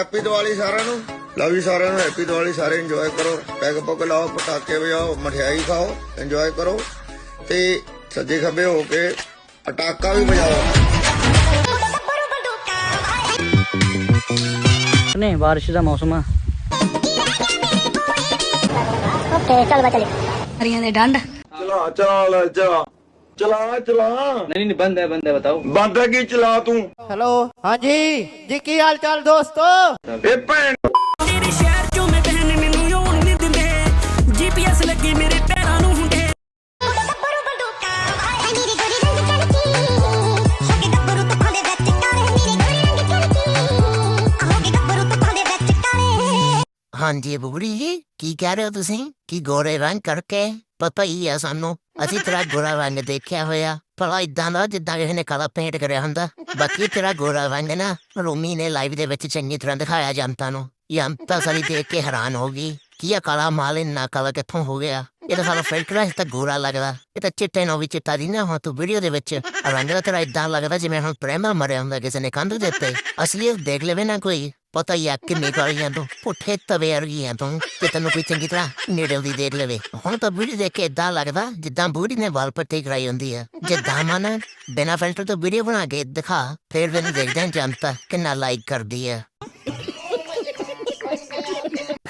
Happy Diwali ਸਾਰਿਆਂ ਨੂੰ। Love you ਸਾਰਿਆਂ ਨੂੰ ਹੈਪੀ ਦੀਵਾਲੀ ਸਾਰੇ ਇੰਜੋਏ ਕਰੋ। ਪੈਗ ਪੁੱਗ ਲਾਓ ਪਟਾਕੇ ਵਜਾਓ ਮਠਿਆਈ ਖਾਓ ਇੰਜੋਏ ਕਰੋ। ਤੇ ਸੱਜੇ ਖੱਬੇ ਹੋ ਕੇ ਪਟਾਕਾ ਵੀ ਵਜਾਓ। ਨੇ ਬਾਰਿਸ਼ ਦਾ ਮੌਸਮ ਆ। ਓਕੇ ਚੱਲ ਬਾ ਚਲੇ ਹਰੀਆਂ ਦੇ ਡੰਡ। ਚਲਾ ਚਲਾ ਚਲਾ चला चला। नहीं नहीं बंद है बंद है बताओ। बंद है की चला तू? हेलो हाँ जी जी की हाल चाल दोस्तों हाँ जी बुबड़ी जी की कह रहे हो तुम की गोरे रंग करके ਪਤਾ ਹੀ ਆ ਸਾਨੂੰ ਅਸੀਂ ਤੇਰਾ ਗੋਰਾ ਰੰਗ ਦੇਖਿਆ ਹੋਇਆ ਭਲਾ ਇਦਾਂ ਦਾ ਜਿੱਦਾਂ ਕਿਸੇ ਨੇ ਕਾਲਾ ਪੇਂਟ ਕਰਿਆ ਹੁੰਦਾ। ਬਾਕੀ ਤੇਰਾ ਗੋਰਾ ਰੰਗ ਨਾ ਰੋਮੀ ਨੇ ਲਾਈਵ ਦੇ ਵਿੱਚ ਚੰਗੀ ਤਰ੍ਹਾਂ ਦਿਖਾਇਆ ਜਨਤਾ ਨੂੰ। ਜਨਤਾ ਸਾਰੀ ਦੇਖ ਕੇ ਹੈਰਾਨ ਹੋ ਗਈ ਕੀ ਇਹ ਕਾਲਾ ਮਾਲ ਇੰਨਾ ਕਾਲਾ ਕਿੱਥੋਂ ਹੋ ਗਿਆ? ਇਹ ਤਾਂ ਸਾਲਾ ਫਿਲਟਰ ਹੈ ਤਾਂ ਗੋਰਾ ਲੱਗਦਾ। ਇਹ ਤਾਂ ਚਿੱਟੇ ਨੂੰ ਵੀ ਚਿੱਟਾ ਦੀ ਨਾ ਹੁਣ ਤੂੰ ਵੀਡੀਓ ਦੇ ਵਿੱਚ ਰੰਗ ਦਾ ਤੇਰਾ ਇਦਾਂ ਲੱਗਦਾ ਜਿਵੇਂ ਹੁਣ ਪ੍ਰੇਮਾ ਮਰਿਆ ਹੁੰਦਾ ਕਿਸੇ ਨੇ ਕੰਧ ਦੇ ਉੱਤੇ। ਅਸਲੀ ਦੇਖ ਲਵੇ ਨਾ ਕੋਈ। ਪਤਾ ਹੀ ਆ ਕਿੰਨੀ ਕਾਲੀਆਂ ਤੋਂ, ਪੁੱਠੇ ਤਵੇ ਵਰਗੀਆਂ ਤੋਂ, ਕਿ ਤੈਨੂੰ ਕੋਈ ਚੰਗੀ ਤਰ੍ਹਾਂ ਨੇੜੇ ਦੀ ਦੇਖ ਲਵੇ। ਹੁਣ ਤਾਂ ਵੀਡੀਓ ਦੇਖ ਕੇ ਇਦਾਂ ਲੱਗਦਾ, ਜਿੱਦਾਂ ਬੂੜੀ ਨੇ ਵਾਲ ਪੱਟੀ ਕਰਾਈ ਹੁੰਦੀ ਆ। ਜੇ ਦਾਮਨ ਬਿਨਾ ਫਿਲਟਰ ਤੋਂ ਵੀਡੀਓ ਬਣਾ ਕੇ ਦਿਖਾ, ਫਿਰ ਮੈਨੂੰ ਦੇਖਦੇ ਜਨਤਾ ਕਿੰਨਾ ਲਾਈਕ ਕਰਦੀ ਆ।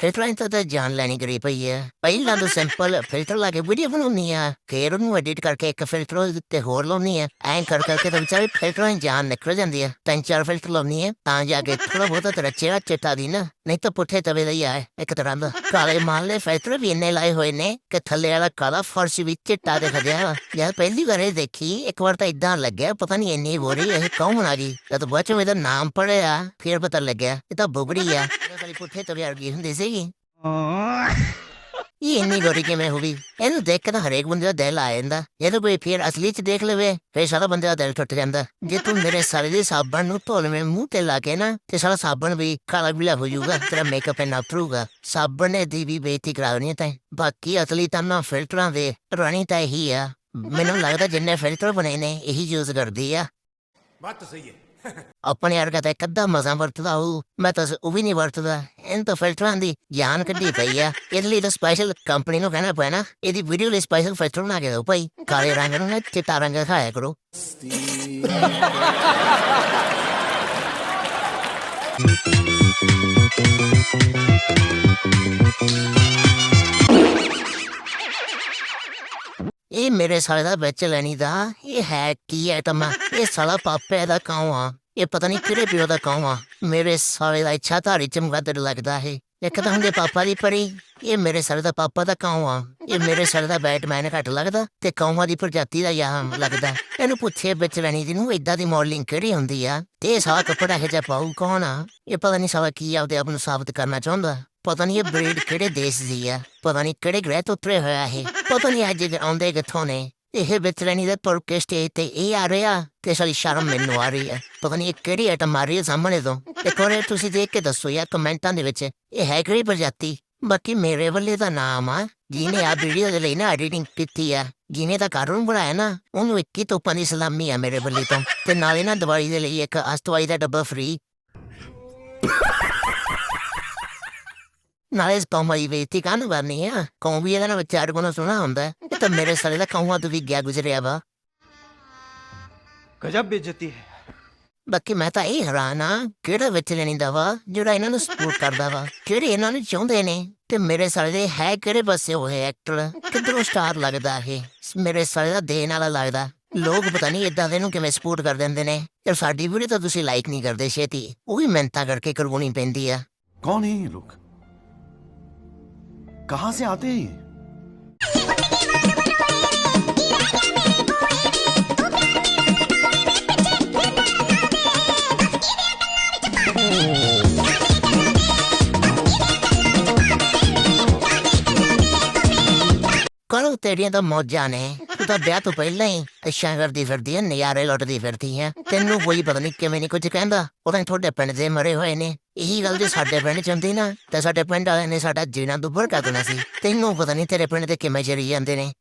ਫਿਲਟਰਾਂ ਤੋਂ ਤਾਂ ਜਾਨ ਲੈਣੀ ਕਰੀ ਪਈ ਆ। ਪਹਿਲਾਂ ਤਾਂ ਸਿੰਪਲ ਫਿਲਟਰ ਲਾ ਕੇ ਵੀਡੀਓ ਬਣਾਉਣੀ ਆ। ਫਿਰ ਉਹਨੂੰ ਐਡਿਟ ਕਰਕੇ ਇੱਕ ਫਿਲਟਰ ਉਹਦੇ ਉੱਤੇ ਹੋਰ ਲਾਉਣੀ ਆ। ਐਂ ਕਰ ਕਰਕੇ ਤਾਂ ਵਿਚਾਰੇ ਫਿਲਟਰਾਂ ਦੀ ਜਾਨ ਨਿਕਲ ਜਾਂਦੀ ਆ। ਤਿੰਨ ਚਾਰ ਫਿਲਟਰ ਲਾਉਣੀ ਆ, ਤਾਂ ਜਾ ਕੇ ਥੋੜਾ ਬਹੁਤਾ ਤੇਰਾ ਚਿਹਰਾ ਚਿੱਟਾ ਦੀ ਨਾ। ਨਹੀਂ ਤਾਂ ਪੁੱਠੇ ਤਵੇ ਦਾ ਆ, ਇੱਕ ਤਰ੍ਹਾਂ ਦਾ। ਕਾਲੇ ਮਾਲੇ ਫਿਲਟਰ ਵੀ ਇੰਨੇ ਲਾਏ ਹੋਏ ਨੇ ਕਿ ਥੱਲੇ ਵਾਲਾ ਕਾਲਾ ਫਰਸ਼ ਵੀ ਚਿੱਟਾ ਦਿਖ ਵਾ। ਯਾਰ ਪਹਿਲੀ ਵਾਰ ਇਹ ਦੇਖੀ, ਇੱਕ ਵਾਰ ਤਾਂ ਇਦਾਂ ਲੱਗਿਆ, ਪਤਾ ਨਹੀਂ ਇੰਨੀ ਗੋਰੀ ਇਹ ਕੌਣ ਆ ਗਈ। ਜਦ ਬਾਅਦ ਚ ਨਾਮ ਪੜਿਆ ਫਿਰ ਪਤਾ ਲੱਗਿਆ, ਇਹ ਤਾਂ ਬੁਗੜੀ ਆ। ਸਾਲੀ ਪੁੱਠੇ ਤਵੇ ਵਰਗੀ ਹੁੰਦੀ ਸੀ। ਸੀਗੀ ਇਹ ਇੰਨੀ ਗੋਰੀ ਕਿਵੇਂ ਹੋ ਗਈ? ਇਹਨੂੰ ਦੇਖ ਕੇ ਤਾਂ ਹਰੇਕ ਬੰਦੇ ਦਾ ਦਿਲ ਆ ਜਾਂਦਾ। ਜੇ ਤਾਂ ਕੋਈ ਫਿਰ ਅਸਲੀ ਚ ਦੇਖ ਲਵੇ ਫਿਰ ਸਾਰਾ ਬੰਦੇ ਦਾ ਦਿਲ ਟੁੱਟ ਜਾਂਦਾ। ਜੇ ਤੂੰ ਮੇਰੇ ਸਾਰੇ ਦੇ ਸਾਬਣ ਨੂੰ ਧੋ ਲਵੇਂ ਮੂੰਹ ਤੇ ਲਾ ਕੇ ਨਾ ਤੇ ਸਾਰਾ ਸਾਬਣ ਵੀ ਕਾਲਾ ਬਿਲਾ ਹੋ ਜਾਊਗਾ ਤੇਰਾ ਮੇਕਅਪ ਇੰਨਾ ਉਤਰੂਗਾ। ਸਾਬਣ ਨੇ ਦੀ ਵੀ ਬੇਇੱਜ਼ਤੀ ਕਰਾਉਣੀ ਤਾਂ। ਬਾਕੀ ਅਸਲੀ ਤਾਂ ਨਾ ਫਿਲਟਰਾਂ ਦੇ ਰਾਣੀ ਤਾਂ ਇਹੀ ਆ। ਮੈਨੂੰ ਲੱਗਦਾ ਜਿੰਨੇ ਫਿਲਟਰ ਬਣੇ ਨੇ ਇਹੀ ਯੂਜ਼ ਕਰਦੀ ਆ। ਆਪਣੇ ਵਰਗਾ ਤਾਂ ਇੱਕ ਅੱਧਾ ਮਜ਼ਾ ਵਰਤਦਾ ਉਹ ਮੈਂ ਤਾਂ ਉਹ ਵੀ ਨਹੀਂ ਵਰਤਦਾ। ਇਹਨਾਂ ਤਾਂ ਫਿਲਟਰਾਂ ਦੀ ਜਾਨ ਕੱਢੀ ਪਈ ਆ। ਇਹਦੇ ਲਈ ਤਾਂ ਸਪੈਸ਼ਲ ਕੰਪਨੀ ਨੂੰ ਕਹਿਣਾ ਪੈਣਾ। ਇਹਦੀ ਵੀਡੀਓ ਲਈ ਸਪੈਸ਼ਲ ਫਿਲਟਰ ਬਣਾ ਕੇ ਦਿਓ ਭਾਈ। ਕਾਲੇ ਰੰਗ ਨੂੰ ਚਿੱਟਾ ਰੰਗ ਦਿਖਾਇਆ ਕਰੋ। ਇਹ ਮੇਰੇ ਸਾਲੇ ਦਾ ਵਿੱਚ ਲੈਣੀ ਦਾ। ਇਹ ਹੈ ਕੀ ਆਈਟਮ ਆ? ਇਹ ਸਾਲਾ ਪਾਪੇ ਦਾ ਕਾਉ ਆ? ਇਹ ਪਤਾ ਨਹੀਂ ਕਿਹੜੇ ਪਿਓ ਦਾ ਕਾਉ ਆ? ਮੇਰੇ ਸਾਲੇ ਦਾ ਇੱਛਾ ਧਾਰੀ ਚਮਗਾਦਰ ਲੱਗਦਾ ਹੈ ਇੱਕ ਤਾਂ ਹੁੰਦੇ ਪਾਪਾ ਦੀ ਪਰੀ। ਇਹ ਮੇਰੇ ਸਾਲੇ ਦਾ ਪਾਪਾ ਦਾ ਕਾਉ ਆ? ਇਹ ਮੇਰੇ ਸਾਲੇ ਦਾ ਬੈਟਮੈਨ ਘੱਟ ਲੱਗਦਾ ਤੇ ਕਾਉਆਂ ਦੀ ਪ੍ਰਜਾਤੀ ਦਾ ਯਾਮ ਲੱਗਦਾ। ਇਹਨੂੰ ਪੁੱਛੇ ਵਿੱਚ ਲੈਣੀ ਦੀ ਨੂੰ ਇਦਾਂ ਦੀ ਮਾਡਲਿੰਗ ਕਿਹੜੀ ਹੁੰਦੀ ਆ? ਤੇ ਇਹ ਸਾਲਾ ਕੱਪੜਾ ਹੈ ਜਿਹਾ ਪਾਉ ਕੌਣ ਆ? ਇਹ ਪਤਾ ਨਹੀਂ ਸਾਲਾ ਕੀ ਆਪਦੇ ਆਪ ਨੂੰ ਸਾਬਤ ਕਰਨਾ ਚਾਹੁੰਦਾ। ਪਤਾ ਨਹੀਂ ਇਹ ਬਰੀਡ ਕਿਹੜੇ ਦੇਸ਼ ਦੀ ਆ, ਪਤਾ ਨਹੀਂ ਕਿਹੜੇ ਗ੍ਰਹਿ ਤੋਂ ਉਤਰੇ ਹੋਇਆ ਇਹ, ਪਤਾ ਨਹੀਂ ਅੱਜ ਦੇ ਆਉਂਦੇ ਕਿੱਥੋਂ ਨੇ, ਇਹ ਵਿਚਰਣੀ ਦੇ ਤੁਰ ਕੇ ਤੇ ਇਹ ਆ ਰਿਹਾ ਤੇ ਸਾਰੀ ਸ਼ਰਮ ਮੈਨੂੰ ਆ ਰਹੀ ਹੈ ਪਤਾ ਨਹੀਂ ਇਹ ਕਿਹੜੀ ਆਈਟਮ ਆ ਰਹੀ ਹੈ ਸਾਹਮਣੇ ਤੋਂ। ਇੱਕ ਵਾਰ ਤੁਸੀਂ ਦੇਖ ਕੇ ਦੱਸੋ ਯਾਰ ਕਮੈਂਟਾਂ ਦੇ ਵਿੱਚ, ਇਹ ਹੈ ਕਿਹੜੀ ਪ੍ਰਜਾਤੀ? ਬਾਕੀ ਮੇਰੇ ਵੱਲੇ ਦਾ ਨਾਮ ਆ, ਜਿਹਨੇ ਆ ਵੀਡੀਓ ਦੇ ਲਈ ਨਾ ਐਡੀਟਿੰਗ ਕੀਤੀ ਆ, ਜਿਹਨੇ ਤਾਂ ਕਾਰਨ ਬਣਾਇਆ ਨਾ, ਉਹਨੂੰ 21 ਤੋਪਾਂ ਦੀ ਸਲਾਮੀ ਆ ਮੇਰੇ ਵੱਲੇ ਤੋਂ, ਤੇ ਨਾਲੇ ਨਾ ਦਵਾਈ ਦੇ ਲਈ ਇੱਕ ਅਸਤਵਾਈ ਦਾ ਡੱਬਾ ਫ੍ਰੀ ਨਾਲੇ ਇਸ ਕੌਮਾਂ ਦੀ ਬੇਇੱਜ਼ਤੀ ਕਾਹਨੂੰ ਕਰਨੀ ਆ ਕੌਮ ਵੀ ਇਹਦਾ ਨਾ ਵਿਚਾਰ ਕੋਲ ਸੁਣਾ ਹੁੰਦਾ ਹੈ। ਇਹ ਤਾਂ ਮੇਰੇ ਸਾਲੇ ਦਾ ਕੌਮਾਂ ਤੋਂ ਵੀ ਗਿਆ ਗੁਜ਼ਰਿਆ ਵਾ गजब बेइज्जती है ਬਾਕੀ ਮੈਂ ਤਾਂ ਇਹ ਹੈਰਾਨ ਆ ਕਿਹੜਾ ਵਿੱਚ ਲੈਣੀ ਦਾ ਵਾ ਜਿਹੜਾ ਇਹਨਾਂ ਨੂੰ ਸਪੋਰਟ ਕਰਦਾ ਵਾ ਕਿਹੜੇ ਇਹਨਾਂ ਨੂੰ ਚਾਹੁੰਦੇ ਨੇ ਤੇ ਮੇਰੇ ਸਾਲੇ ਦੇ ਹੈ ਕਿਹੜੇ ਪਾਸੇ ਹੋਏ ਐਕਟਰ ਕਿੱਧਰੋਂ ਸਟਾਰ ਲੱਗਦਾ ਇਹ ਮੇਰੇ ਸਾਲੇ ਦਾ ਦੇਣ ਵਾਲਾ ਲੱਗਦਾ ਲੋਕ ਪਤਾ ਨਹੀਂ ਇਦਾਂ ਦੇ ਨੂੰ ਕਿਵੇਂ ਸਪੋਰਟ ਕਰ ਦਿੰਦੇ ਨੇ ਤੇ ਸਾਡੀ ਵੀਡੀਓ ਤਾਂ ਤੁਸੀਂ ਲਾਈਕ ਨਹੀਂ ਕਰਦੇ ਛੇਤੀ ਉਹ ਵੀ ਮਿਹਨਤਾਂ ਕਰਕੇ ਕਰਵਾਉਣੀ ਪੈਂਦੀ ਆ कौन है ये लोग कहां से आते हैं ये ਕਰੋ ਤੇਰੀਆਂ ਤਾਂ ਮੌਜਾਂ ਨੇ। ਤੂੰ ਤਾਂ ਵਿਆਹ ਤੋਂ ਪਹਿਲਾਂ ਹੀ ਅੱਛਾ ਕਰਦੀ ਫਿਰਦੀ ਹੈ ਨਜ਼ਾਰੇ ਲੁੱਟਦੀ ਫਿਰਦੀ ਹੈ। ਤੈਨੂੰ ਕੋਈ ਪਤਾ ਨਹੀਂ ਕਿਵੇਂ ਨਹੀਂ ਕੁਝ ਕਹਿੰਦਾ। ਉਹ ਤਾਂ ਤੁਹਾਡੇ ਪਿੰਡ ਦੇ ਮਰੇ ਹੋਏ ਨੇ। ਇਹੀ ਗੱਲ ਜੇ ਸਾਡੇ ਪਿੰਡ ਚ ਹੁੰਦੀ ਨਾ, ਤੇ ਸਾਡੇ ਪਿੰਡ ਵਾਲਿਆਂ ਨੇ ਸਾਡਾ ਜੀਣਾ ਦੁੱਭਰ ਕਰ ਦੇਣਾ ਸੀ। ਤੈਨੂੰ ਪਤਾ ਨਹੀਂ ਤੇਰੇ ਪਿੰਡ ਦੇ ਕਿਵੇਂ ਜਰੀ ਜਾਂਦੇ ਨੇ।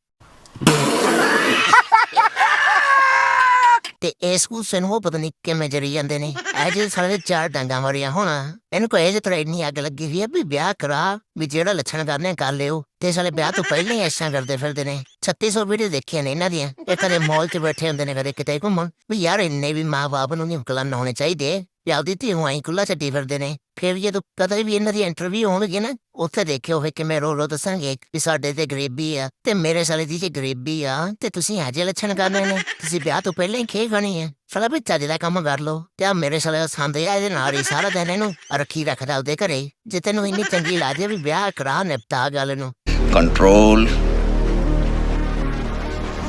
ਤੇ ਇਸ ਗੁੱਸੇ ਨੂੰ ਉਹ ਪਤਾ ਨਹੀਂ ਕਿਵੇਂ ਜਰੀ ਜਾਂਦੇ ਨੇ। ਇਹ ਜੇ ਚਾਰ ਡਾਂਗਾਂ ਮਾਰੀਆਂ ਹੁਣ, ਇਹਨੂੰ ਕੋਈ ਇਹ ਤਰ੍ਹਾਂ ਇੰਨੀ ਅੱਗ ਲੱਗੀ ਹੋਈ ਹੈ ਵੀ ਵਿਆਹ ਕਰਾ, ਵੀ ਜਿਹੜਾ ਲੱਛਣ ਕਰਨੇ ਕਰ ਲਿਓ। ਤੇ ਸਾਲੇ ਵਿਆਹ ਤੋਂ ਪਹਿਲਾਂ ਹੀ ਐਸ਼ਾਂ ਕਰਦੇ ਫਿਰਦੇ ਨੇ। 3600 ਵੀਡੀਓ ਦੇਖੀਆਂ ਨੇ ਇਹਨਾਂ ਦੀਆਂ। ਇਹ ਕਦੇ ਮਾਲ 'ਚ ਬੈਠੇ ਹੁੰਦੇ ਨੇ ਕਦੇ ਕਿਤੇ ਘੁੰਮਣ। ਵੀ ਯਾਰ ਇੰਨੇ ਵੀ ਮਾਂ-ਬਾਪ ਨੂੰ ਨਹੀਂ ਕਲਨ ਹੋਣੇ ਚਾਹੀਦੇ। ਆਪਦੀ ਧੀ ਨੂੰ ਆਈ ਕੁੱਲਾ ਛੱਡੀ ਫਿਰਦੇ ਨੇ ਫਿਰ ਜਦੋਂ ਕਦੇ ਵੀ ਇਹਨਾਂ ਦੀ ਇੰਟਰਵਿਊ ਹੋਣਗੇ ਨਾ ਉੱਥੇ ਦੇਖਿਓ ਹੋਵੇ ਕਿ ਰੋ ਰੋ ਦੱਸਾਂਗੇ ਵੀ ਸਾਡੇ ਤੇ ਗਰੀਬੀ ਆ ਤੇ ਮੇਰੇ ਸਾਲੇ ਦੀ ਜੇ ਗਰੀਬੀ ਆ ਤੇ ਤੁਸੀਂ ਅਜੇ ਲੱਛਣ ਕਰਨੇ ਨੇ ਤੁਸੀਂ ਵਿਆਹ ਤੋਂ ਪਹਿਲਾਂ ਹੀ ਖੇ ਖਾਣੀ ਹੈ ਸਾਲਾ ਵੀ ਚੱਜ ਦਾ ਕੰਮ ਕਰ ਲੋ ਤੇ ਆ ਮੇਰੇ ਸਾਲੇ ਸੰਦੇ ਆ ਇਹਦੇ ਨਾਲ ਹੀ ਸਾਰਾ ਦਿਨ ਇਹਨੂੰ ਰੱਖੀ ਰੱਖਦਾ ਉਹਦੇ ਘਰੇ ਜੇ ਤੈਨੂੰ ਇੰਨੀ ਚੰਗੀ ਲੱਗਦੀ ਆ ਵੀ ਵਿਆਹ ਕਰਾ ਨਿਪਟਾ ਗੱਲ ਨੂੰ ਕੰਟਰੋਲ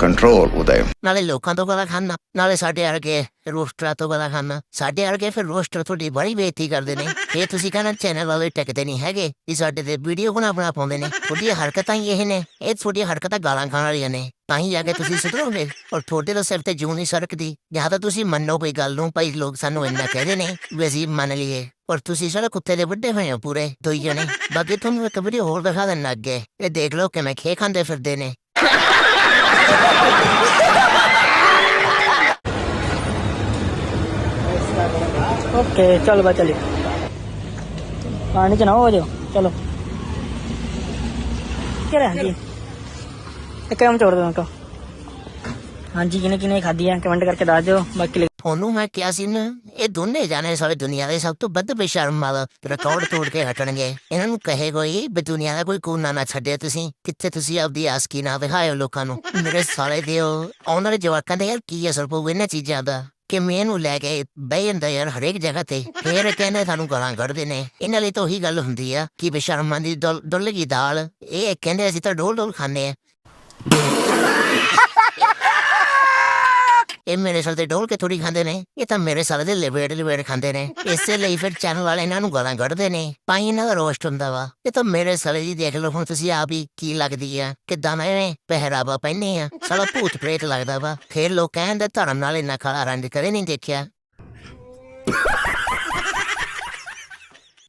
control ਉਦੈ ਨਾਲੇ ਲੋਕਾਂ ਤੋਂ ਗਲਾ ਖਾਨਾ, ਨਾਲੇ ਸਾਡੇ ਵਰਗੇ ਰੋਸਟਰਾਂ ਤੋਂ ਗਲਾ ਖਾਨਾ। ਸਾਡੇ ਵਰਗੇ ਫਿਰ ਰੋਸਟਰ ਤੁਹਾਡੀ ਬੜੀ ਬੇਇੱਜ਼ਤੀ ਕਰਦੇ ਨੇ। ਇਹ ਤੁਸੀਂ ਕਹਿੰਦਾ ਚੈਨਲ ਵਾਲੇ ਟਿਕਦੇ ਨਹੀਂ ਹੈਗੇ ਇਹ ਸਾਡੇ ਤੇ ਵੀਡੀਓ ਬਣਾ ਬਣਾ ਪਾਉਂਦੇ ਨੇ। ਤੁਹਾਡੀਆਂ ਹਰਕਤਾਂ ਹੀ ਇਹ ਨੇ, ਇਹ ਤੁਹਾਡੀਆਂ ਹਰਕਤਾਂ ਗਾਲਾਂ ਖਾਣ ਵਾਲੀਆਂ ਨੇ। ਤਾਂ ਹੀ ਜਾ ਕੇ ਤੁਸੀਂ ਸੁਧਰੋਗੇ, ਔਰ ਤੁਹਾਡੇ ਦਾ ਸਿਰ ਤੇ ਜੂੰ ਨਹੀਂ ਸਰਕਦੀ। ਜਾਂ ਤਾਂ ਤੁਸੀਂ ਮੰਨੋ ਕੋਈ ਗੱਲ ਨੂੰ, ਭਾਈ ਲੋਕ ਸਾਨੂੰ ਇੰਨਾ ਕਹਿੰਦੇ ਨੇ, ਵੀ ਅਸੀਂ ਮੰਨ ਲਈਏ। ਔਰ ਤੁਸੀਂ ਸਾਰੇ ਕੁੱਤੇ ਦੇ ਵੱਡੇ ਹੋਏ ਹੋ ਪੂਰੇ ਦੋ ਜਣੇ ਬਾਕੀ ਤੁਹਾਨੂੰ ਇੱਕ ਵੀਡੀਓ ਹੋਰ ਦਿਖਾ ਦੇਣ ਅੱਗੇ। ਇਹ ਦੇਖ ਲਓ ਕਿਵੇਂ ਖੇ ਖਾਂਦੇ ਫਿਰਦੇ ਨੇ। ઓકે ચાલો બા ચાલી હા નીચે નવો જો ચાલો ક્યારે હાજી એક કામ ચોર દો કહો ਹਾਂਜੀ ਕਿਨੇ ਕਿਨੇ ਖਾਧੀ ਆ? ਕਮੈਂਟ ਕਰਕੇ ਦੱਸ ਦਿਓ, ਬਾਕੀ ਤੁਹਾਨੂੰ ਮੈਂ ਕਿਹਾ ਸੀ ਨਾ, ਇਹ ਦੋਨੇ ਜਾਣੇ ਸਾਰੀ ਦੁਨੀਆ ਦੇ ਸਭ ਤੋਂ ਵੱਧ ਬੇਸ਼ਰਮ ਮਾਵਾ ਰਿਕਾਰਡ ਤੋੜ ਕੇ ਹਟਣਗੇ। ਇਹਨਾਂ ਨੂੰ ਕਹੇ ਕੋਈ, ਵੀ ਦੁਨੀਆ ਦਾ ਕੋਈ ਕੋਨਾ ਨਾ ਛੱਡੇ ਤੁਸੀਂ, ਕਿੱਥੇ ਤੁਸੀਂ ਆਪਦੀ ਆਸ ਕੀ ਨਾ ਵਿਖਾਇਓ ਲੋਕਾਂ ਨੂੰ। ਮੇਰੇ ਸਾਲੇ ਦਿਓ, ਆਉਣ ਵਾਲੇ ਜਵਾਕਾਂ ਦੇ ਯਾਰ ਕੀ ਅਸਰ ਪਊ ਇਹਨਾਂ ਚੀਜ਼ਾਂ ਦਾ? ਕਿ ਮੈਨੂੰ ਲੈ ਕੇ ਬਹਿ ਜਾਂਦਾ ਯਾਰ ਹਰੇਕ ਜਗ੍ਹਾ ਤੇ, ਫੇਰ ਕਹਿੰਦੇ ਸਾਨੂੰ ਗਾਲਾਂ ਕੱਢਦੇ ਨੇ। ਇਹਨਾਂ ਲਈ ਤਾਂ ਉਹੀ ਗੱਲ ਹੁੰਦੀ ਆ, ਕਿ ਬੇਸ਼ਰਮਾਂ ਦੀ ਦੁੱਲਗੀ ਦਾਲ, ਇਹ ਕਹਿੰਦੇ ਅਸੀਂ ਤਾਂ ਡੋਲ ਡੋਲ ਖਾਂਦੇ ਆ। ਇਹ ਮੇਰੇ ਸਾਲ ਤੇ ਡੋਲ ਕੇ ਥੋੜੀ ਖਾਂਦੇ ਨੇ, ਇਹ ਤਾਂ ਮੇਰੇ ਸਾਲ ਦੇ ਲਿਵੇੜ ਲਿਵੇੜ ਖਾਂਦੇ ਨੇ। ਇਸੇ ਲਈ ਫਿਰ ਚੈਨਲ ਵਾਲੇ ਇਹਨਾਂ ਨੂੰ ਗਾਲਾਂ ਕੱਢਦੇ ਨੇ। ਤਾਂ ਹੀ ਇਹਨਾਂ ਦਾ ਰੋਸਟ ਹੁੰਦਾ ਵਾ। ਇਹ ਤਾਂ ਮੇਰੇ ਸਾਲੇ ਦੀ ਦੇਖ ਲਓ, ਹੁਣ ਤੁਸੀਂ ਆਪ ਹੀ ਕੀ ਲੱਗਦੀ ਆ। ਕਿਦਾਂ ਨਾ ਐਵੇਂ ਪਹਿਰਾਵਾ ਪਹਿਨੇ ਆ। ਸਾਲਾ ਭੂਤ ਪ੍ਰੇਤ ਲੱਗਦਾ ਵਾ। ਫੇਰ ਲੋਕ ਕਹਿੰਦੇ ਧਰਮ ਨਾਲ ਇੰਨਾ ਖਾਲਾ ਰੰਗ ਕਦੇ ਨਹੀਂ ਦੇਖਿਆ।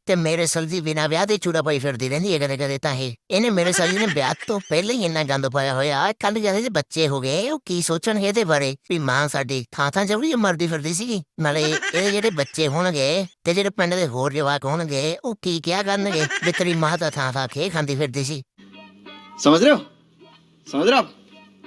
ਤੇ ਮੇਰੇ ਸਲਜੀ ਬਿਨਾ ਵਿਆਹ ਦੇ ਚੂੜਾ ਪਾਈ ਫਿਰਦੀ ਰਹਿੰਦੀ ਹੈ ਕਦੇ ਕਦੇ ਤਾਂ ਇਹ। ਇਹਨੇ ਮੇਰੇ ਸਲਜੀ ਨੇ ਵਿਆਹ ਤੋਂ ਪਹਿਲਾਂ ਹੀ ਇੰਨਾ ਗੰਦ ਪਾਇਆ ਹੋਇਆ। ਕੱਲ ਜਾਂਦੇ ਜੇ ਬੱਚੇ ਹੋ ਗਏ ਉਹ ਕੀ ਸੋਚਣਗੇ ਇਹਦੇ ਬਾਰੇ? ਵੀ ਮਾਂ ਸਾਡੀ ਥਾਂ ਥਾਂ ਜਵੜੀ ਮਰਦੀ ਫਿਰਦੀ ਸੀਗੀ। ਨਾਲੇ ਇਹ ਜਿਹੜੇ ਬੱਚੇ ਹੋਣਗੇ ਤੇ ਜਿਹੜੇ ਪਿੰਡ ਦੇ ਹੋਰ ਜਵਾਕ ਹੋਣਗੇ ਉਹ ਕੀ ਕਿਆ ਕਰਨਗੇ? ਵੀ ਤੇਰੀ ਮਾਂ ਦਾ ਥਾਂ ਥਾਂ ਖੇ ਖਾਂਦੀ ਫਿਰਦੀ ਸੀ। ਸਮਝ ਰਹੇ ਹੋ?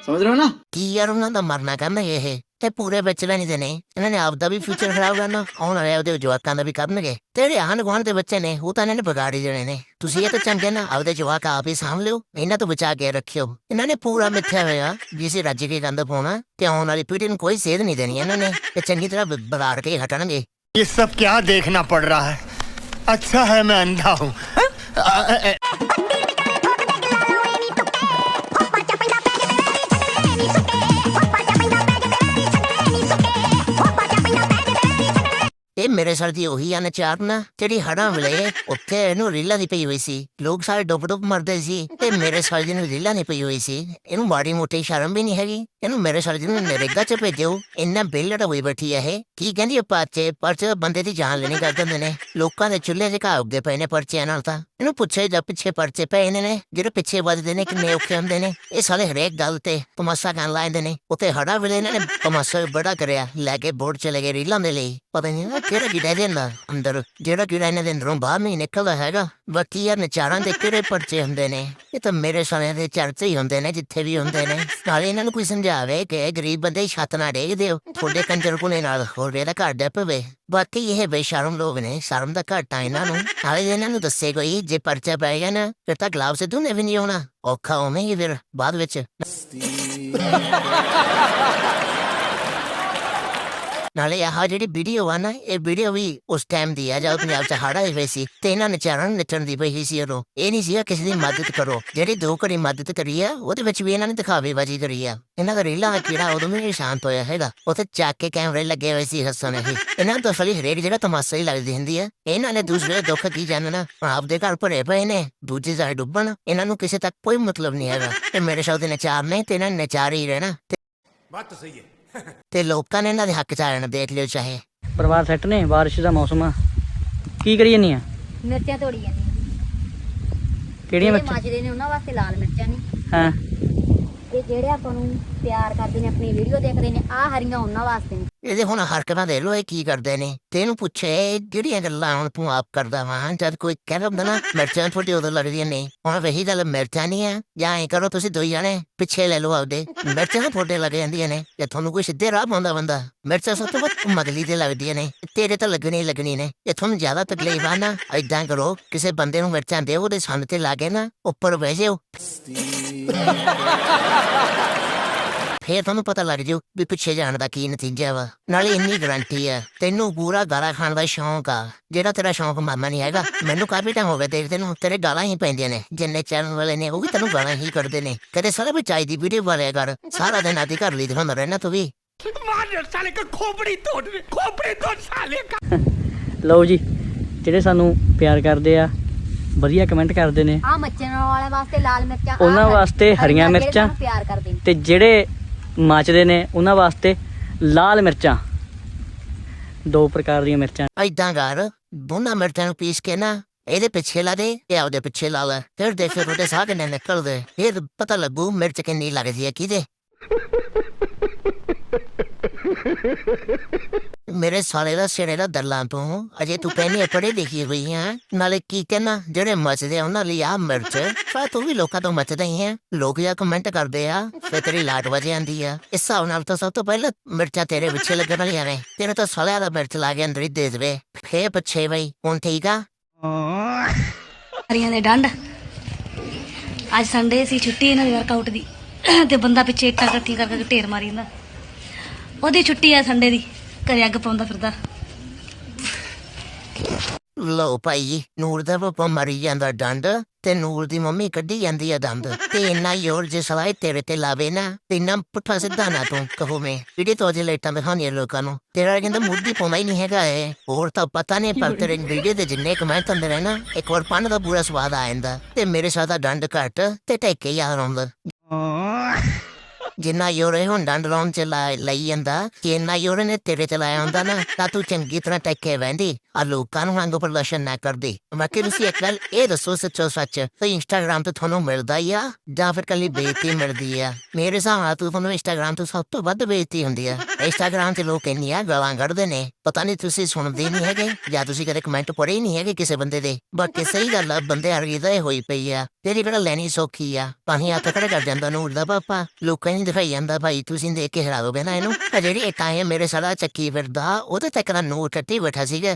ਸਮਝ ਰਹੇ ਹੋ ਨਾ? ਕੀ ਯਾਰ ਉਹਨਾਂ ਦਾ ਮਰਨਾ ਕਰਨਾ ਇਹ? ਤੇ ਪੂਰੇ ਬੱਚੇ ਲੈਣੀ ਦੇ ਨੇ ਇਹਨਾਂ ਨੇ ਆਪਦਾ ਵੀ ਫਿਊਚਰ ਖਰਾਬ ਕਰਨਾ ਆਉਣ ਵਾਲੇ ਉਹਦੇ ਜਵਾਕਾਂ ਦਾ ਵੀ ਕਰਨਗੇ ਤੇਰੇ ਆਹਨ ਗੁਆਂਢ ਦੇ ਬੱਚੇ ਨੇ ਉਹ ਤਾਂ ਇਹਨਾਂ ਨੇ ਵਿਗਾੜੀ ਦੇਣੇ ਨੇ ਤੁਸੀਂ ਇਹ ਤਾਂ ਚੰਗੇ ਨਾ ਆਪਦੇ ਜਵਾਕ ਆਪ ਹੀ ਸਾਂਭ ਲਿਓ ਇਹਨਾਂ ਤੋਂ ਬਚਾ ਕੇ ਰੱਖਿਓ ਇਹਨਾਂ ਨੇ ਪੂਰਾ ਮਿੱਥਿਆ ਹੋਇਆ ਜਿਸੇ ਰੱਜ ਕੇ ਗੰਦ ਪਾਉਣਾ ਤੇ ਆਉਣ ਵਾਲੀ ਪੀੜ੍ਹੀ ਨੂੰ ਕੋਈ ਸੇਧ ਨਹੀਂ ਦੇਣੀ ਇਹਨਾਂ ਨੇ ਤੇ ਚੰਗੀ ਤਰ੍ਹਾਂ ਵਿ- ਵਿਗਾੜ ਕੇ ਹਟਣਗੇ ये सब क्या देखना पड़ रहा है अच्छा है मैं अंधा हूँ ਇਹ ਮੇਰੇ ਸਰ ਦੀ ਉਹੀ ਆ ਨਾ, ਜਿਹੜੀ ਹੜਾਂ ਵੇਲੇ ਉੱਥੇ ਇਹਨੂੰ ਰੀਲਾਂ ਦੀ ਪਈ ਹੋਈ ਸੀ। ਲੋਕ ਸਾਰੇ ਡੁੱਬ ਡੁੱਬ ਮਰਦੇ ਸੀ ਤੇ ਮੇਰੇ ਸਰ ਜੀ ਨੂੰ ਰੀਲਾਂ ਨਹੀਂ ਪਈ ਹੋਈ ਸੀ। ਇਹਨੂੰ ਮਾੜੀ ਮੋਟੀ ਸ਼ਰਮ ਵੀ ਨਹੀਂ ਹੈਗੀ। ਇਹਨੂੰ ਮੇਰੇ ਸਰ ਜੀ ਨੂੰ ਨਰੇਗਾ ਚ ਭੇਜੋ ਇੰਨਾ ਬੇਲੜ ਹੋਈ ਬੈਠੀ ਆ ਇਹ। ਕੀ ਕਹਿੰਦੀ ਆ ਪਰਚੇ? ਪਰਚੇ ਬੰਦੇ ਦੀ ਜਾਨ ਲੈਣੀ ਕਰ ਦਿੰਦੇ ਨੇ। ਲੋਕਾਂ ਦੇ ਚੁੱਲ੍ਹੇ 'ਚ ਘਾ ਉੱਗੇ ਪਏ ਨੇ ਪਰਚਿਆਂ ਨਾਲ ਤਾਂ। ਇਹਨੂੰ ਪੁੱਛੇ ਜਾਂ ਪਿੱਛੇ ਪਰਚੇ ਪਏ ਨੇ ਨੇ, ਜਿਹੜੇ ਪਿੱਛੇ ਵੱਜਦੇ ਨੇ, ਕਿੰਨੇ ਔਖੇ ਹੁੰਦੇ ਨੇ। ਇਹ ਸਾਲੇ ਹਰੇਕ ਗੱਲ ਤੇ ਤਮਾਸ਼ਾ ਕਰਨ ਲਾਉਂਦੇ ਨੇ। ਉੱਥੇ ਹੜਾ ਵੇਲੇ ਇਹਨਾਂ ਨੇ ਤਮਾਸ਼ਾ ਬੜਾ ਕਰਿਆ। ਲੈ ਕੇ ਬੋਰਡ ਚਲੇ ਗਏ ਰੀਲਾਂ ਦੇ ਲਈ। ਪਤਾ ਨਹੀਂ ਨਾ ਕਿਹੜਾ ਕੀੜਾ ਇਹਦੇ ਅੰਦਰ ਅੰਦਰ। ਜਿਹੜਾ ਕੀੜਾ ਇਹਨਾਂ ਦੇ ਅੰਦਰੋਂ ਬਾਹਰ ਨਹੀਂ ਨਿਕਲਦਾ ਹੈਗਾ। ਬਾਕੀ ਯਾਰ ਨਚਾਰਾਂ ਦੇ ਕਿਹੜੇ ਪਰਚੇ ਹੁੰਦੇ ਨੇ? ਇਹ ਤਾਂ ਮੇਰੇ ਸਾਲਿਆਂ ਦੇ ਚਰਚੇ ਹੀ ਹੁੰਦੇ ਨੇ ਜਿੱਥੇ ਵੀ ਹੁੰਦੇ ਨੇ ਨਾਲੇ ਇਹਨਾਂ ਨੂੰ ਕੋਈ ਸਮਝਾਵੇ ਕਿ ਗਰੀਬ ਬੰਦੇ ਦੀ ਛੱਤ ਨਾ ਡੇਗਦੇ ਦਿਓ ਤੁਹਾਡੇ ਕੰਜਰ ਕੋਲੇ ਨਾਲ ਹੋਰ ਦਾ ਘਰ ਦੇ ਪਵੇ ਬਾਕੀ ਇਹ ਬੇਸ਼ਰਮ ਲੋਕ ਨੇ ਸ਼ਰਮ ਦਾ ਘਾਟਾ ਇਹਨਾਂ ਨੂੰ ਨਾਲੇ ਇਹਨਾਂ ਨੂੰ ਦੱਸੇ ਕੋਈ ਜੇ ਪਰਚਾ ਪੈ ਗਿਆ ਨਾ ਫਿਰ ਤਾਂ ਗਲਾਵ ਸਿੱਧੂ ਨੇ ਵੀ ਨਹੀਂ ਆਉਣਾ ਔਖਾ ਹੋਵੇਂਗੇ ਫਿਰ ਬਾਅਦ ਵਿੱਚ ਨਾਲੇ ਆਹ ਜਿਹੜੀ ਵੀਡੀਓ ਆ ਨਾ, ਇਹ ਵੀਡੀਓ ਵੀ ਉਸ ਟਾਈਮ ਦੀ ਆ ਜਦੋਂ ਪੰਜਾਬ 'ਚ ਹੜ੍ਹ ਹੋਏ ਸੀ, ਤੇ ਇਹਨਾਂ ਨਚਾਰਾਂ ਨੂੰ ਨੱਚਣ ਦੀ ਪਈ ਸੀ ਉਦੋਂ। ਇਹ ਨਹੀਂ ਸੀ ਕਿਸੇ ਦੀ ਮਦਦ ਕਰੋ। ਜਿਹੜੀ ਦੋ ਘੜੀ ਮਦਦ ਕਰੀ ਆ, ਉਹਦੇ ਵਿੱਚ ਵੀ ਇਹਨਾਂ ਨੇ ਦਿਖਾਵੇਬਾਜ਼ੀ ਕਰੀ ਆ। ਇਹਨਾਂ ਦਾ ਰੀਲਾਂ ਦਾ ਕੀੜਾ ਵੀ ਸ਼ਾਂਤ ਹੋਇਆ ਹੈਗਾ। ਉੱਥੇ ਚੱਕ ਕੇ ਕੈਮਰੇ ਲੱਗੇ ਹੋਏ ਸੀ ਹੱਸਣ ਇਹ ਇਹਨਾਂ ਤੋਂ ਅਸਲੀ ਹਰੇਕ ਜਿਹੜਾ ਤਮਾਸ਼ਾ ਹੀ ਲੱਗਦੀ ਹੁੰਦੀ ਆ। ਇਹਨਾਂ ਨੇ ਦੂਸਰੇ ਦੁੱਖ ਕੀ ਜਾਣਨਾ? ਆਪਦੇ ਘਰ ਭਰੇ ਪਏ ਨੇ, ਦੂਜੇ ਜਾਇ ਡੁੱਬਣ। ਇਹਨਾਂ ਨੂੰ ਕਿਸੇ ਤੱਕ ਕੋਈ ਮਤਲਬ ਨਹੀਂ ਹੈਗਾ। ਤੇ ਮੇਰੇ ਸ਼ਾਹ ਦੇ ਨਚਾਰ ਨੇ, ਤੇ ਇਹਨਾਂ ਨਚਾਰ ਹੀ ਰਹਿਣਾ। ਬਾਤ ਸਹੀ ਹੈ। ਤੇ ਲੋਕਾਂ ਨੇ ਇਹਨਾਂ ਦੇ ਹੱਕ ਚ ਆ ਜਾਣਾ ਦੇਖ ਲਿਓ ਚਾਹੇ। ਪਰਿਵਾਰ ਸੈੱਟ ਨੇ ਬਾਰਿਸ਼ ਦਾ ਮੌਸਮ ਆ। ਕੀ ਕਰੀ ਜਾਨੀ ਆ? ਮਿਰਚਾਂ ਤੋੜੀ ਜਾਂਦੀਆਂ ਕਿਹੜੀਆਂ ਜਿਹੜੇ ਮਿਰਚਾਂ? ਮਾਜਰੇ ਨੇ ਉਹਨਾਂ ਵਾਸਤੇ ਲਾਲ ਮਿਰਚਾਂ ਨੇ। ਹਾਂ। ਤੇ ਜਿਹੜੇ ਆਪਾਂ ਨੂੰ ਪਿਆਰ ਕਰਦੇ ਨੇ ਆਪਣੀ ਵੀਡੀਓ ਦੇਖਦੇ ਨੇ ਆ ਹਰੀਆਂ ਉਹਨਾਂ ਵਾਸਤੇ ਨੇ। ਇਹਦੇ ਹੁਣ ਹਰਕਤਾਂ ਦੇ ਲੋ, ਇਹ ਕੀ ਕਰਦੇ ਨੇ? ਤੇ ਪੁੱਛੇ ਜਿਹੜੀਆਂ ਗੱਲਾਂ ਹੁਣ ਤੂੰ ਆਪ ਕਰਦਾ ਵਾਂ? ਜਦ ਕੋਈ ਕਹਿੰਦਾ ਹੁੰਦਾ ਨਾ, ਮਿਰਚਾਂ ਤੁਹਾਡੀ ਉਦੋਂ ਲੱਗਦੀਆਂ ਨੇ। ਹੁਣ ਵਹੀ ਗੱਲ, ਮਿਰਚਾਂ ਨਹੀਂ ਆ? ਜਾਂ ਐ ਕਰੋ, ਤੁਸੀਂ ਦੋਈ ਜਾਣੇ, ਪਿੱਛੇ ਲੈ ਲਓ ਆਪਦੇ। ਮਿਰਚਾਂ ਤੁਹਾਡੇ ਲੱਗ ਜਾਂਦੀਆਂ ਨੇ। ਜੇ ਤੁਹਾਨੂੰ ਕੋਈ ਸਿੱਧੇ ਰਾਹ ਪਾਉਂਦਾ ਬੰਦਾ? ਮਿਰਚਾਂ ਸਭ ਤੋਂ ਵੱਧ ਮਗਲੀ ਤੇ ਲੱਗਦੀਆਂ ਨੇ। ਤੇਰੇ ਤਾਂ ਲੱਗਣੀ ਹੀ ਲੱਗਣੀ ਨੇ। ਇਹ ਤੁਹਾਨੂੰ ਜ਼ਿਆਦਾ ਤਕਲੀਫ ਆ ਨਾ, ਏਦਾਂ ਕਰੋ, ਕਿਸੇ ਬੰਦੇ ਨੂੰ ਮਿਰਚਾਂ ਦਿਓ, ਉਹਦੇ ਸੰਨ ਤੇ ਲਾਗੇ ਨਾ, ਉੱਪਰ ਵਹਿ ਜਾਓ। ਫੇਰ ਤੁਹਾਨੂੰ ਪਤਾ ਲੱਗ ਜਾਊ ਵੀ ਪਿੱਛੇ ਜਾਣ ਦਾ ਕੀ ਨਤੀਜਾ ਵਾ। ਨਾਲੇ ਇੰਨੀ ਗਰੰਟੀ ਆ ਤੈਨੂੰ ਪੂਰਾ ਗਾਲਾਂ ਖਾਣ ਦਾ ਸ਼ੌਂਕ ਆ। ਜਿਹੜਾ ਤੇਰਾ ਸ਼ੌਂਕ ਮਾਮਾ ਨਹੀਂ ਹੈਗਾ ਮੈਨੂੰ ਕਾਫੀ ਟਾਈਮ ਹੋ ਤੇ ਤੈਨੂੰ ਤੇਰੇ ਗਾਲਾਂ ਹੀ ਪੈਂਦੀਆਂ ਨੇ ਜਿੰਨੇ ਚੈਨਲ ਵਾਲੇ ਨੇ ਉਹ ਵੀ ਤੈਨੂੰ ਗਾਲਾਂ ਹੀ ਕੱਢਦੇ ਨੇ। ਕਦੇ ਸਾਰਾ ਵੀ ਚਾਈ ਵੀਡੀਓ ਵਾਲਿਆ ਕਰ ਸਾਰਾ ਦਿਨ ਆਦੀ ਕਰ ਲਈ ਦਿਖਾਉਂਦਾ ਰਹਿਣਾ ਤੂੰ ਵੀ। ਮਾਰ ਸਾਲੇ ਕਾ ਖੋਪੜੀ ਤੋੜ ਦੇ ਖੋਪੜੀ ਤੋੜ ਸਾਲੇ। ਕਾ ਲਓ ਜੀ ਜਿਹੜੇ ਸਾਨੂੰ ਪਿਆਰ ਕਰਦੇ ਆ ਵਧੀਆ ਕਮੈਂਟ ਕਰਦੇ ਨੇ। ਆ ਮੱਚਣ ਵਾਲੇ ਵਾਸਤੇ ਲਾਲ ਮਿਰਚਾਂ ਉਹਨਾਂ ਵਾਸਤੇ ਹਰੀਆਂ ਮਿਰਚਾਂ ਤੇ ਜਿਹੜੇ ਮੱਚਦੇ ਨੇ ਉਹਨਾਂ ਵਾਸਤੇ ਲਾਲ ਮਿਰਚਾਂ। ਦੋ ਪ੍ਰਕਾਰ ਦੀਆਂ ਮਿਰਚਾਂ। ਐਦਾਂ ਕਰ ਦੋਨਾਂ ਮਿਰਚਾਂ ਨੂੰ ਪੀਸ ਕੇ ਨਾ, ਇਹਦੇ ਪਿੱਛੇ ਲਾ ਦੇ ਤੇ ਉਹਦੇ ਪਿੱਛੇ ਲਾ ਲੈ। ਫਿਰ ਦੇਖ, ਫਿਰ ਉਹਦੇ ਸਾਹ ਕਿੰਨੇ ਨਿਕਲਦੇ। ਫਿਰ ਪਤਾ ਲੱਗੂ ਮਿਰਚ ਕਿੰਨੀ ਲੱਗਦੀ ਹੈ ਕਿਤੇ ਮੇਰੇ ਸਾਲੇ ਦਾ ਸਿਰੇ ਦਾ ਦਰਲਾਂ ਤੋਂ। ਅਜੇ ਤੂੰ ਪਹਿਲੇ ਪੜੇ ਲਿਖੀ ਹੋਈ ਆ। ਨਾਲੇ ਕੀ ਕਹਿਣਾ, ਜਿਹੜੇ ਮੱਚਦੇ ਆ ਉਹਨਾਂ ਲਈ ਆ ਮਿਰਚ। ਫਾ ਤੂੰ ਵੀ ਲੋਕਾਂ ਤੋਂ ਮੱਚਦਾ ਹੀ ਹੈ ਲੋਕ ਜਾਂ ਕਮੈਂਟ ਕਰਦੇ ਆ ਫੇ ਤੇਰੀ ਲਾਟ ਵਜ ਜਾਂਦੀ ਆ। ਇਸ ਹਿਸਾਬ ਨਾਲ ਤਾਂ ਸਭ ਤੋਂ ਪਹਿਲਾਂ ਮਿਰਚਾਂ ਤੇਰੇ ਪਿੱਛੇ ਲੱਗਣ ਵਾਲੀਆਂ ਨੇ। ਤੇਰੇ ਤਾਂ ਸਾਲਿਆਂ ਦਾ ਮਿਰਚ ਲਾ ਕੇ ਅੰਦਰ ਹੀ ਦੇ ਦੇਵੇ। ਫੇ ਪਿੱਛੇ ਬਈ, ਹੁਣ ਠੀਕ ਆ? ਹਰੀਆਂ ਦੇ ਡੰਡ। ਅੱਜ ਸੰਡੇ ਸੀ, ਛੁੱਟੀ ਇਹਨਾਂ ਦੀ ਵਰਕਆਊਟ ਦੀ। ਤੇ ਬੰਦਾ ਪਿੱਛੇ ਇੱਟਾਂ ਇਕੱਠੀਆਂ ਕਰਕੇ ਢੇਰ ਮਾਰੀ ਜਾਂਦਾ। ਉਹਦੀ ਛੁੱਟੀ ਆ ਸੰਡੇ ਦੀ ਘਰੇ ਅੱਗ ਪਾਉਂਦਾ ਫਿਰਦਾ। ਲੋ ਭਾਈ ਨੂਰ ਦਾ ਪਾਪਾ ਮਰੀ ਜਾਂਦਾ ਡੰਡ ਤੇ ਨੂਰ ਦੀ ਮੰਮੀ ਕੱਢੀ ਜਾਂਦੀ ਆ ਦੰਦ। ਤੇ ਇੰਨਾ ਯੋਰ ਜੇ ਸਲਾਈ ਤੇਰੇ ਤੇ ਲਾਵੇ ਨਾ ਤੇ ਇੰਨਾ ਪੁੱਠਾ ਸਿੱਧਾ ਨਾ ਤੂੰ ਕਹੋ ਮੈਂ। ਵੀਡੀਓ ਤੋਂ ਜੇ ਲੇਟਾਂ ਦਿਖਾਉਣੀਆਂ ਲੋਕਾਂ ਨੂੰ। ਤੇਰਾ ਕਹਿੰਦਾ ਮੁੱਢੀ ਪਾਉਂਦਾ ਹੀ ਨਹੀਂ ਹੈਗਾ ਇਹ ਹੋਰ ਤਾਂ ਪਤਾ ਨਹੀਂ ਪਰ ਤੇਰੇ ਵੀਡੀਓ ਦੇ ਜਿੰਨੇ ਕਮੈਂਟ ਹੁੰਦੇ ਨੇ ਨਾ ਇੱਕ ਵਾਰ ਪੰਨ ਦਾ ਪੂਰਾ ਸਵਾਦ ਆ ਜਾਂਦਾ। ਤੇ ਮੇਰੇ ਸਾਥ ਦਾ ਡੰਡ ਘੱਟ ਤੇ ਟੇਕੇ ਯਾਰ ਆਉਂਦਾ ਜਿੰਨਾ ਯੋਰੇ ਹੁਣ ਡੰਡ ਲਾਉਣ ਚ ਲਾ- ਲਈ ਜਾਂਦਾ ਕਿ ਇੰਨਾ ਯੋਰੇ ਨੇ ਤੇਰੇ ਤੇ ਲਾਇਆ ਹੁੰਦਾ ਨਾ, ਤਾਂ ਤੂੰ ਚੰਗੀ ਤਰ੍ਹਾਂ ਟੱਕੇ ਵੈਂਦੀ ਆ, ਲੋਕਾਂ ਨੂੰ ਵਾਂਗੂ ਪ੍ਰਦਰਸ਼ਨ ਨਾ ਕਰਦੀ। ਮੈਂ ਕਿ ਤੁਸੀਂ ਇੱਕ ਗੱਲ ਇਹ ਦੱਸੋ ਸੱਚੋ ਸੱਚ, ਤੇ ਇੰਸਟਾਗ੍ਰਾਮ ਤੇ ਤੁਹਾਨੂੰ ਮਿਲਦਾ ਹੀ ਆ, ਜਾਂ ਫਿਰ ਕੱਲੀ ਬੇਇੱਜ਼ਤੀ ਮਿਲਦੀ ਆ? ਮੇਰੇ ਹਿਸਾਬ ਨਾਲ ਤੂੰ ਤੁਹਾਨੂੰ ਇੰਸਟਾਗ੍ਰਾਮ ਤੋਂ ਸਭ ਤੋਂ ਵੱਧ ਬੇਇੱਜ਼ਤੀ ਹੁੰਦੀ ਆ। ਇੰਸਟਾਗ੍ਰਾਮ ਤੇ ਲੋਕ ਇੰਨੀਆਂ ਗਾਲਾਂ ਕੱਢਦੇ ਨੇ, ਪਤਾ ਨਹੀਂ ਤੁਸੀਂ ਸੁਣਦੇ ਨਹੀਂ ਹੈਗੇ, ਜਾਂ ਤੁਸੀਂ ਕਦੇ ਕਮੈਂਟ ਪੜ੍ਹੇ ਹੀ ਨਹੀਂ ਹੈਗੇ ਕਿਸੇ ਬੰਦੇ ਦੇ। ਬਾਕੀ ਸਹੀ ਗੱਲ ਆ, ਬੰਦੇ ਹਰਗੀ ਦਾ ਇਹ ਹੋਈ ਪਈ ਆ, ਤੇਰੀ ਕਿਹੜਾ ਲੈਣੀ ਸੌਖੀ ਆ? ਪਾਣੀ ਹੱਥ ਖੜਾ ਕਰ ਜਾਂਦਾ ਨੂਰ ਦਾ ਪਾਪਾ, ਲੋਕਾਂ ਨੇ ਦਿਖਾਈ ਜਾਂਦਾ ਭਾਈ, ਤੁਸੀਂ ਦੇਖ ਕੇ ਹੈਰਾ ਦੋਗੇ ਨਾ ਇਹਨੂੰ। ਆ ਜਿਹੜੀ ਇੱਕ ਆਏ ਮੇਰੇ ਸਾਲਾ ਚੱਕੀ ਫਿਰਦਾ ਉਹਦੇ ਤੱਕ ਦਾ ਨੂਰ ਟੱਟੀ ਬੈਠਾ ਸੀਗਾ।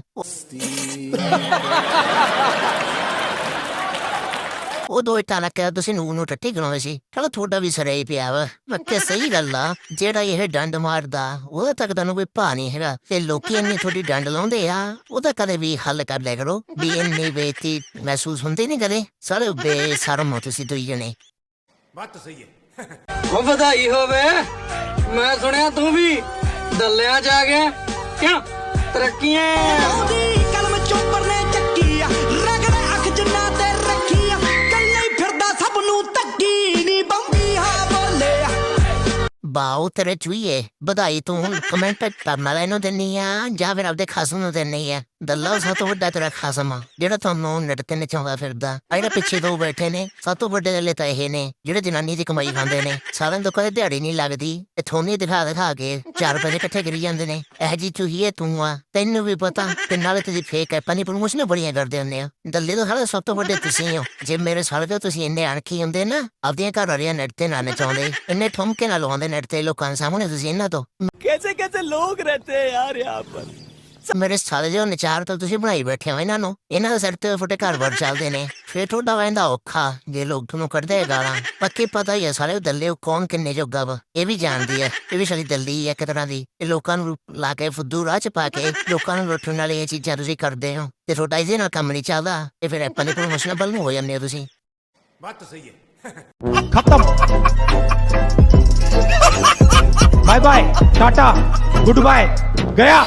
ਉਹ ਦੋ ਇਟਾਂ ਨਾਲ ਕਿਹਾ, ਤੁਸੀਂ ਨੂੰ ਨੂੰ ਟੱਟੀ ਕਰਾਉਂਦੇ ਸੀ। ਚਲੋ ਤੁਹਾਡਾ ਵੀ ਸਰੇ ਪਿਆ ਵਾ। ਮੱਕੇ ਸਹੀ ਗੱਲ ਆ, ਜਿਹੜਾ ਇਹ ਡੰਡ ਮਾਰਦਾ, ਉਹਦਾ ਤੱਕ ਤੁਹਾਨੂੰ ਕੋਈ ਭਾ ਨਹੀਂ ਹੈਗਾ। ਤੇ ਲੋਕੀ ਇੰਨੀ ਤੁਹਾਡੀ ਡੰਡ ਲਾਉਂਦੇ ਆ, ਉਹਦਾ ਕਦੇ ਵੀ ਹੱਲ ਕਰ ਲਿਆ ਕਰੋ। ਵੀ ਇੰਨੀ ਬੇਇੱਜ਼ਤੀ ਮਹਿਸੂਸ ਹੁੰਦੀ ਨਹੀਂ ਕਦੇ? ਸਾਰੇ, ਬੇਸ਼ਰਮ ਹੋ ਤੁਸੀਂ ਦੋਈ ਜਣੇ। ਉਹ ਵਧਾਈ ਹੋਵੇ। ਮੈਂ ਸੁਣਿਆ ਤੂੰ ਵੀ ਦੱਲਿਆਂ ਚ ਆ ਗਿਆ। ਕਿਉਂ? ਤਰੱਕੀਆਂ। ਕਲਮ ਚੋਪਰ ਨੇ ਚੱਕੀ ਆ ਰਗੜੇ ਅੱਖ ਜਿੰਨਾ ਤੇ ਰੱਖੀ ਆ ਕੱਲੇ ਹੀ ਫਿਰਦਾ ਸਭ ਨੂੰ ਤੱਕੀ ਨਹੀਂ ਬੰਬੀ ਹਾਂ ਬੋਲੇ ਬਾਉ ਤੇਰੇ ਚੁਈਏ ਵਧਾਈ ਤੂੰ ਕਮੈਂਟ ਕਰਨ ਵਾਲੇ ਨੂੰ ਦਿੰਨੀ ਆ ਜਾਂ ਫਿਰ ਆਪਦੇ ਖਾਸਮ ਨੂੰ ਦਿੰਨੀ ਆ? ਦੱਲਾ ਉਹ ਸਭ ਤੋਂ ਵੱਡਾ ਤੇਰਾ ਖਾਸਮ ਆ ਜਿਹੜਾ ਤੁਹਾਨੂੰ ਲੜਕੇ ਨਚਾਉਂਦਾ ਫਿਰਦਾ। ਆ ਪਿੱਛੇ ਦੋ ਬੈਠੇ ਨੇ, ਸਭ ਤੋਂ ਵੱਡੇ ਦੱਲੇ ਤਾਂ ਇਹ ਨੇ, ਜਿਹੜੇ ਜਨਾਨੀ ਦੀ ਕਮਾਈ ਖਾਂਦੇ ਨੇ। ਸਾਰਿਆਂ ਤੋਂ ਕਦੇ ਦਿਹਾੜੀ ਨਹੀਂ ਲੱਗਦੀ, ਤੇ ਥੋਨੀ ਦਿਖਾ ਦਿਖਾ ਕੇ ਚਾਰ ਪੈਸੇ ਇਕੱਠੇ ਕਰੀ ਜਾਂਦੇ ਨੇ। ਇਹ ਜੀ ਚੂਹੀਏ ਤੂੰ ਆ, ਤੈਨੂੰ ਵੀ ਪਤਾ ਕਿ ਨਾਲੇ ਤੇਰੀ ਫੇਕ ਹੈ ਪਾਣੀ ਪ੍ਰਮੋਸ਼ਨ ਬੜੀਆਂ ਕਰਦੇ ਹੁੰਦੇ ਆ। ਦੱਲੇ ਤੋਂ ਸਾਰਾ ਸਭ ਤੋਂ ਵੱਡੇ ਤੁਸੀਂ ਹੋ। ਜੇ ਮੇਰੇ ਸਾਲ ਤੋਂ ਤੁਸੀਂ ਇੰਨੇ ਅਣਖੀ ਹੁੰਦੇ ਨਾ, ਆਪਦੀਆਂ ਘਰ ਵਾਲੀਆਂ ਨੜਤੇ ਨਾ ਨਚਾਉਂਦੇ ਇੰਨੇ ਠੁਮਕੇ ਨਾਲ ਲਾਉਂਦੇ ਨੜਤੇ ਲੋਕਾਂ ਸਾਹਮਣੇ ਤੁਸੀਂ ਇਹਨਾਂ ਤੋਂ। ਕੈਸੇ ਕੈਸੇ ਲੋਕ ਰਹਤੇ ਯਾਰ ਯਹਾਂ ਮੇਰੇ ਸਾਲੇ ਜੋ ਨਚਾਰ ਤਾਂ ਤੁਸੀਂ ਬਣਾਈ ਬੈਠੇ ਹੋ ਇਹਨਾਂ ਨੂੰ। ਇਹਨਾਂ ਦੇ ਸਿਰ ਤੇ ਫੁੱਟੇ ਘਰ ਵਰ ਚੱਲਦੇ ਨੇ। ਫੇਰ ਤੁਹਾਡਾ ਵੈਂਦਾ ਔਖਾ ਜੇ ਲੋਕ ਤੁਹਾਨੂੰ ਕੱਢਦੇ ਆ ਗਾਲਾਂ। ਪੱਕੀ ਪਤਾ ਹੀ ਹੈ ਸਾਲੇ ਦੱਲੇ ਕੌਣ ਕਿੰਨੇ ਜੋਗਾ ਵਾ ਇਹ ਵੀ ਜਾਣਦੀ ਹੈ ਇਹ ਵੀ ਸਾਲੀ ਦੱਲੀ ਹੈ ਇੱਕ ਤਰ੍ਹਾਂ ਦੀ। ਇਹ ਲੋਕਾਂ ਨੂੰ ਲਾ ਕੇ ਫੁੱਦੂ ਰਾਹ ਚ ਪਾ ਕੇ ਲੋਕਾਂ ਨੂੰ ਲੁੱਟਣ ਵਾਲੀ ਇਹ ਚੀਜ਼ਾਂ ਤੁਸੀਂ ਕਰਦੇ ਹੋ। ਤੇ ਤੁਹਾਡਾ ਇਹਦੇ ਨਾਲ ਕੰਮ ਨਹੀਂ ਚੱਲਦਾ ਤੇ ਫਿਰ ਆਪਾਂ ਨੇ ਪ੍ਰਮੋਸ਼ਨ ਬਲ ਨੂੰ ਹੋ ਜਾਂਦੇ ਹੋ ਤੁਸੀਂ। ਖਤਮ bye bye Tata good bye ਗਿਆ।